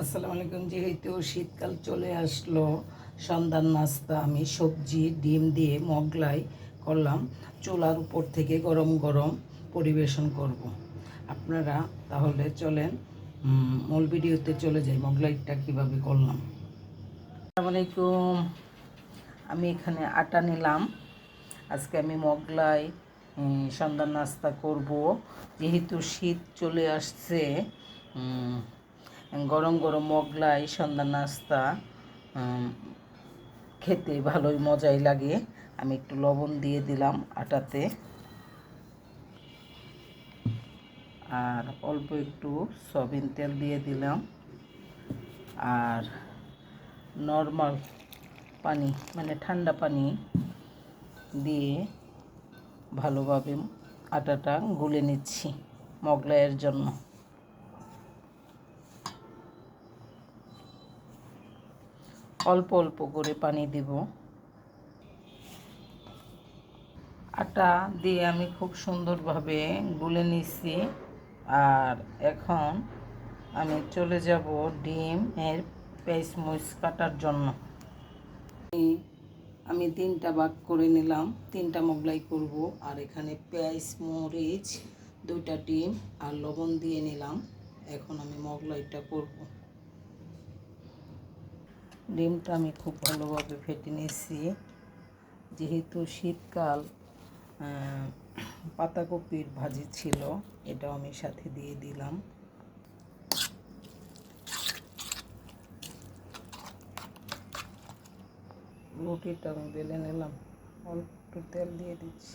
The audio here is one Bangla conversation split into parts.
আসসালামু আলাইকুম, যেহেতু শীতকাল চলে আসলো সন্ধ্যার নাস্তা আমি সবজি, ডিম দিয়ে মগলাই করলাম। চুলার উপর থেকে গরম গরম পরিবেশন করব। আপনারা তাহলে চলেন মূল ভিডিওতে চলে যাই, মগলাইটা কীভাবে করলাম। আসসালামু আলাইকুম, আমি এখানে আটা নিলাম। আজকে আমি মগলাই সন্ধ্যার নাস্তা করব। যেহেতু শীত চলে আসছে গরম গরম মগলাই সন্ধ্যা নাস্তা খেতে ভালোই মজাই লাগে। আমি একটু লবণ দিয়ে দিলাম আটাতে। আর অল্প একটু সয়াবিন তেল দিয়ে দিলাম। আর নর্মাল পানি মানে ঠান্ডা পানি দিয়ে ভালোভাবে আটাটা গুলে নিচ্ছি মগলাইয়ের জন্য। অল্প অল্প করে পানি দিব। আটা দিয়ে আমি খুব সুন্দরভাবে গুলে নিছি আর এখন আমি চলে যাব ডিম এর পেঁয়াজ মরিচ কাটার জন্য। আমি তিনটা ভাগ করে নিলাম, তিনটা মোগলাই করব। আর এখানে পেঁয়াজ মরিচ, দুইটা ডিম আর লবণ দিয়ে নিলাম। এখন আমি মোগলাইটা করব। ডিমটা আমি খুব ভালোভাবে ফেটে নিয়েছি। যেহেতু শীতকাল পাতাকপির ভাজি ছিল, এটাও আমি সাথে দিয়ে দিলাম। রুটিটা আমি বেলে নিলাম। অল্প তেল দিয়ে দিচ্ছি।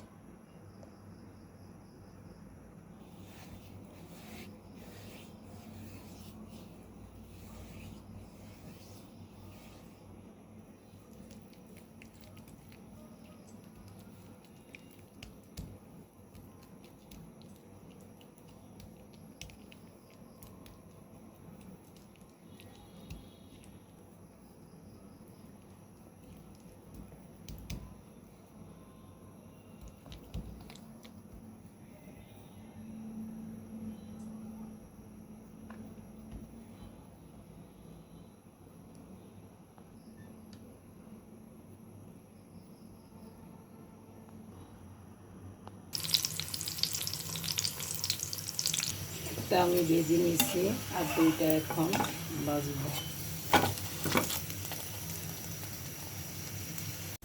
একটা আমি ভেজে নিয়েছি আর দুইটা এখন বাজবো।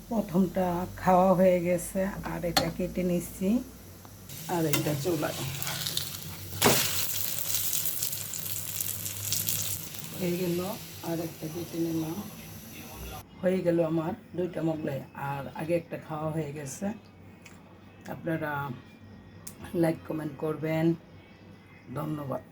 প্রথমটা খাওয়া হয়ে গেছে আর এটা কেটে নিচ্ছি আর এটা চুলায়। হয়ে গেল, আর একটা কেটে নিলাম। হয়ে গেল আমার দুইটা মোগলাই আর আগে একটা খাওয়া হয়ে গেছে। আপনারা লাইক, কমেন্ট করবেন। ধন্যবাদ